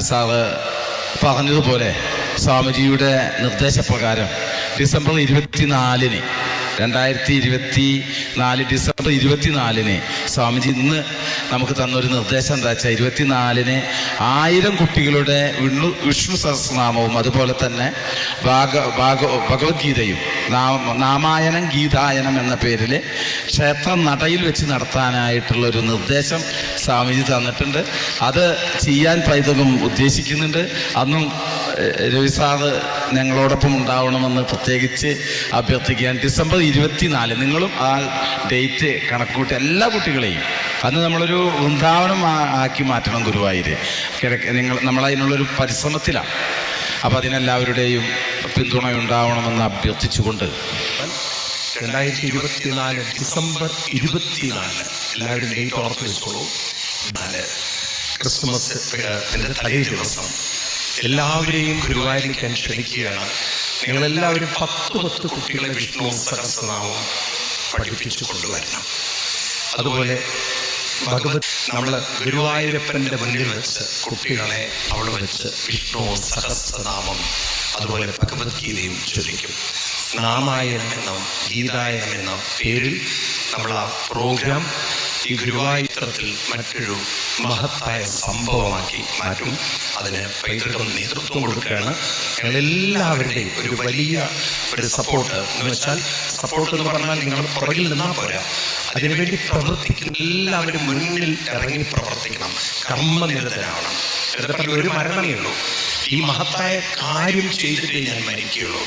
Sir പറഞ്ഞതുപോലെ സ്വാമിജിയുടെ നിർദ്ദേശപ്രകാരം December ഇരുപത്തിനാലിന് രണ്ടായിരത്തി ഇരുപത്തി നാല് ഡിസംബർ ഇരുപത്തിനാലിന് സ്വാമിജി ഇന്ന് നമുക്ക് തന്നൊരു നിർദ്ദേശം എന്താ വെച്ചാൽ ഇരുപത്തിനാലിന് ആയിരം കുട്ടികളുടെ വിഷ്ണു വിഷ്ണു സഹസ്രനാമവും അതുപോലെ തന്നെ ഭാഗ ഭാഗ ഭഗവത്ഗീതയും നാമ നാമായനം ഗീതായനം എന്ന പേരിൽ ക്ഷേത്ര നടയിൽ വെച്ച് നടത്താനായിട്ടുള്ള ഒരു നിർദ്ദേശം സ്വാമിജി തന്നിട്ടുണ്ട്. അത് ചെയ്യാൻ പൈതൃകം ഉദ്ദേശിക്കുന്നുണ്ട്. അന്നും രവിസാദ് ഞങ്ങളോടൊപ്പം ഉണ്ടാവണമെന്ന് പ്രത്യേകിച്ച് അഭ്യർത്ഥിക്കുകയാണ്. ഡിസംബർ ഇരുപത്തിനാല്. നിങ്ങളും ആ ഡേറ്റ് കണക്കൂട്ടി എല്ലാ കുട്ടികളെയും. അന്ന് നമ്മളൊരു വൃന്ദാവനം ആക്കി മാറ്റണം ഗുരുവായൂർ കിഴക്ക് നിങ്ങൾ നമ്മളതിനുള്ളൊരു പരിശ്രമത്തിലാണ്. അപ്പോൾ അതിനെല്ലാവരുടെയും പിന്തുണ ഉണ്ടാവണമെന്ന് അഭ്യർത്ഥിച്ചുകൊണ്ട് രണ്ടായിരത്തി ഇരുപത്തിനാല് ഡിസംബർ ഇരുപത്തിനാല് എല്ലാവരും ഡേറ്റ് ഓർത്ത് വെച്ചോളൂ. ക്രിസ്മസ് തലേ ദിവസം. എല്ലാവരെയും ഗുരുവായൂരിക്കാൻ ക്ഷണിക്കുകയാണ്. നിങ്ങളെല്ലാവരും പത്ത് പത്ത് കുട്ടികളെ വിഷ്ണു സഹസ്രനാമം പഠിപ്പിച്ചു കൊണ്ടുവരണം അതുപോലെ ഭഗവത് നമ്മൾ ഗുരുവായൂരപ്പന്റെ മുന്നിൽ വെച്ച് കുട്ടികളെ അവിടെ വെച്ച് വിഷ്ണു സഹസ്രനാമം അതുപോലെ ഭഗവത്ഗീതയും ചൊല്ലിക്കും നാമായനം എന്ന ഗീതായനം എന്ന പേരിൽ നമ്മൾ ആ പ്രോഗ്രാം ഈ ഗുരുവായൂരത്തിൽ മറ്റൊരു മഹത്തായ സംഭവമാക്കി മാറ്റും. അതിന് പൈതൃകം നേതൃത്വം കൊടുക്കുകയാണ്. ഞങ്ങളെല്ലാവരുടെയും ഒരു വലിയ ഒരു സപ്പോർട്ട് എന്ന് വെച്ചാൽ സപ്പോർട്ട് എന്ന് പറഞ്ഞാൽ നിങ്ങൾ പുറകിൽ നിന്നാൽ പോരാ. അതിനുവേണ്ടി പ്രവർത്തിക്കുന്ന എല്ലാവരും മുന്നിൽ ഇറങ്ങി പ്രവർത്തിക്കണം. കർമ്മനിരതരാവണം. ചിലപ്പോൾ ഒരു മരണമേ ഉള്ളൂ. ഈ മഹത്തായ കാര്യം ചെയ്തിട്ടേ ഞാൻ മരിക്കുകയുള്ളൂ.